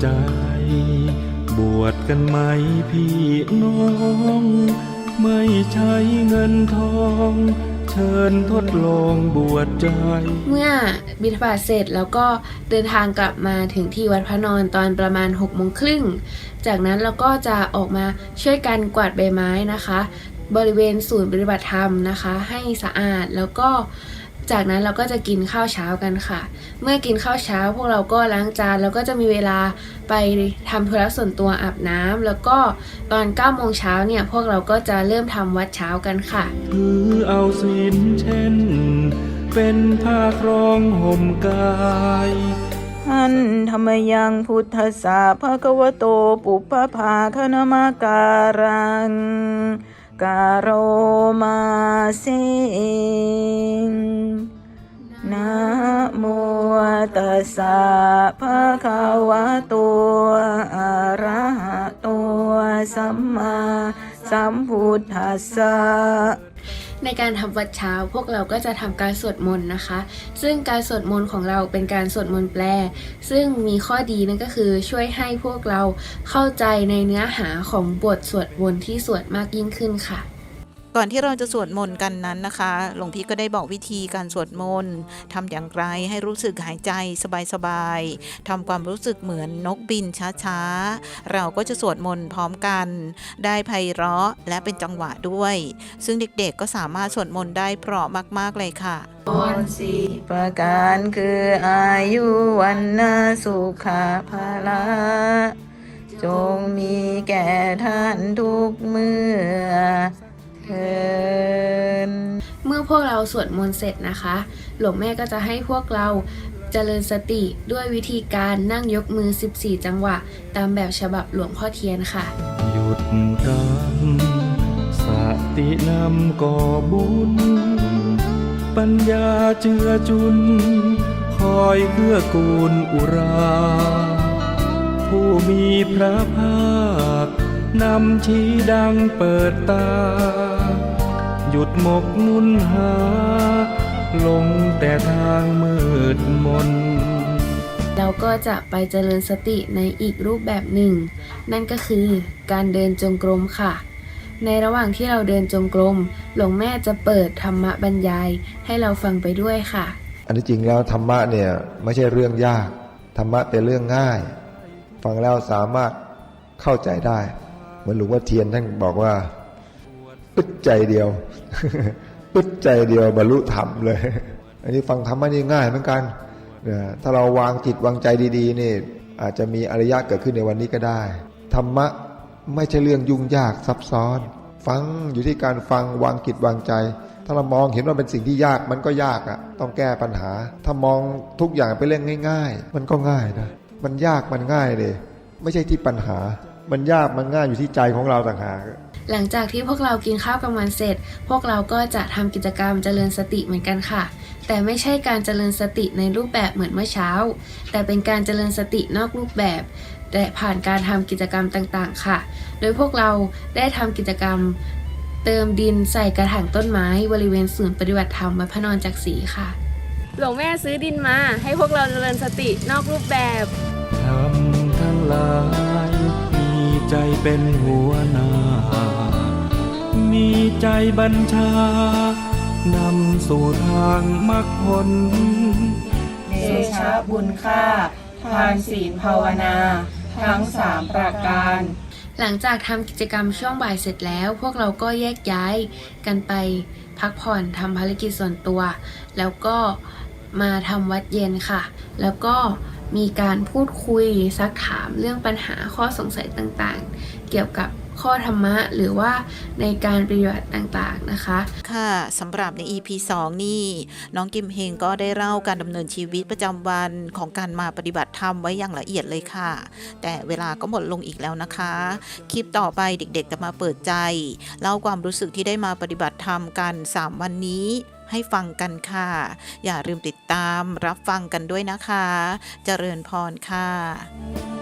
ใจ บวชกันไหมพี่น้อง ไม่ใช้เงินทอง เชิญทดลองบวชใจ เมื่อบิณฑบาตเสร็จแล้วก็เดินทางกลับมาถึงที่วัดพระนอนตอนประมาณ6กโมงครึ่ง จากนั้นเราก็จะออกมาช่วยกันกวาดใบไม้นะคะ บริเวณศูนย์ปฏิบัติธรรมนะคะ ให้สะอาดแล้วก็ จากนั้นเราก็จะกินข้าวเช้ากันค่ะ เมื่อกินข้าวเช้าพวกเราก็ล้างจานแล้วก็จะมีเวลาไปทำธุระส่วนตัวอาบน้ำแล้วก็ตอน9โมงเช้าเนี่ยพวกเราก็จะเริ่มทำวัดเช้ากันค่ะถือเอาศีลเช่น เป็นผ้าครองห่มกายหันธรรมยังพุทธสสะภะคะวะโตปุพพภาคณมาการัง กโรมาเซนะโมตัสสะภะคะวะโตอะระหะโตสัมมาสัมพุทธัสสะ ในการทำวัดเช้า พวกเราก็จะทำการสวดมนต์นะคะ ซึ่งการสวดมนต์ของเราเป็นการสวดมนต์แปล ซึ่งมีข้อดีนั่นก็คือช่วยให้พวกเราเข้าใจในเนื้อหาของบทสวดมนต์ที่สวดมากยิ่งขึ้นค่ะ ก่อนที่เราจะสวดมนต์กันนั้นนะคะ หลวงพี่ก็ได้บอกวิธีการสวดมนต์ทำอย่างไรให้รู้สึกหายใจสบายๆทำความรู้สึกเหมือนนกบินช้าๆ เราก็จะสวดมนต์พร้อมกัน ได้ไพเราะและเป็นจังหวะด้วย ซึ่งเด็กๆก็สามารถสวดมนต์ได้เพราะมากๆเลยค่ะมนสีประการคืออายุวันนาสุขาภาละจงมีแก่ท่านทุกเมื่อ ทิน เมื่อพวกเราสวดมนต์เสร็จนะคะ หลวงแม่ก็จะให้พวกเราเจริญสติด้วยวิธีการนั่งยกมือ 14 จังหวะ ตามแบบฉบับหลวงพ่อเทียนค่ะ หยุดกันสตินำก่อบุญ ปัญญาเจือจุน คอยเกื้อกูลอุรา ผู้มีพระภาคนำชี้ดังเปิดตา หยุดหมกมุ่นหา ลงแต่ทางมืดมนเราก็จะไปเจริญสติในอีกรูปแบบหนึ่ง นั่นก็คือการเดินจงกรมค่ะ ในระหว่างที่เราเดินจงกรมหลวงแม่จะเปิดธรรมบรรยายให้เราฟังไปด้วยค่ะ อันที่จริงแล้วธรรมะเนี่ยไม่ใช่เรื่องยาก ธรรมะเป็นเรื่องง่าย ฟังแล้วสามารถเข้าใจได้ เหมือนหลวงพ่อเทียนท่านบอกว่า ปึ๊ดใจเดียว ปึ๊ดใจเดียวบรรลุธรรมเลย อันนี้ฟังธรรมะนี่ง่ายเหมือนกันนะถ้าเราวางจิตวางใจดีๆนี่อาจจะมีอริยะเกิดขึ้นในวันนี้ก็ได้ ธรรมะไม่ใช่เรื่องยุ่งยากซับซ้อน ฟังอยู่ที่การฟังวางจิตวางใจ ถ้าเรามองเห็นว่าเป็นสิ่งที่ยากมันก็ยากอะ ต้องแก้ปัญหา ถ้ามองทุกอย่างเป็นเรื่องง่าย ๆ มันก็ง่ายนะมันยากมันง่ายเลย ไม่ใช่ที่ปัญหา มันยากมันง่ายอยู่ที่ใจของเราต่างหาก หลังจากที่พวกเรากินข้าวกลางวันเสร็จ พวกเราก็จะทำกิจกรรมเจริญสติเหมือนกันค่ะ แต่ไม่ใช่การเจริญสติในรูปแบบเหมือนเมื่อเช้า แต่เป็นการเจริญสตินอกรูปแบบ แต่ผ่านการทำกิจกรรมต่างๆ ค่ะ โดยพวกเราได้ทำกิจกรรมเติมดินใส่กระถางต้นไม้ บริเวณศูนย์ปฏิบัติธรรมวัดพระนอนจักรีค่ะ หลวงแม่ซื้อดินมาให้พวกเราเจริญสตินอกรูปแบบทำทั้งหลายมี ใจเป็นหัวหน้า มีใจบัญชานำสู่ทางมรรคผลเดชะบุญค่า ทานศีลภาวนา ทั้งสามประการ หลังจากทำกิจกรรมช่วงบ่ายเสร็จแล้ว พวกเราก็แยกย้ายกันไปพักผ่อนทำภารกิจส่วนตัว แล้วก็มาทำวัดเย็นค่ะ แล้วก็ มีการพูดคุยซักถามเรื่องปัญหาข้อสงสัยต่างๆ เกี่ยวกับข้อธรรมะหรือว่าในการปฏิบัติต่างๆนะคะ ค่ะสำหรับใน EP 2 นี่ น้องกิมเฮงก็ได้เล่าการดำเนินชีวิตประจำวันของการมาปฏิบัติธรรมไว้อย่างละเอียดเลยค่ะ แต่เวลาก็หมดลงอีกแล้วนะคะ คลิปต่อไปเด็กๆจะมาเปิดใจ เล่าความรู้สึกที่ได้มาปฏิบัติธรรมกัน 3 วันนี้ ให้ฟังกันค่ะ อย่าลืมติดตามรับฟังกันด้วยนะคะ เจริญพรค่ะ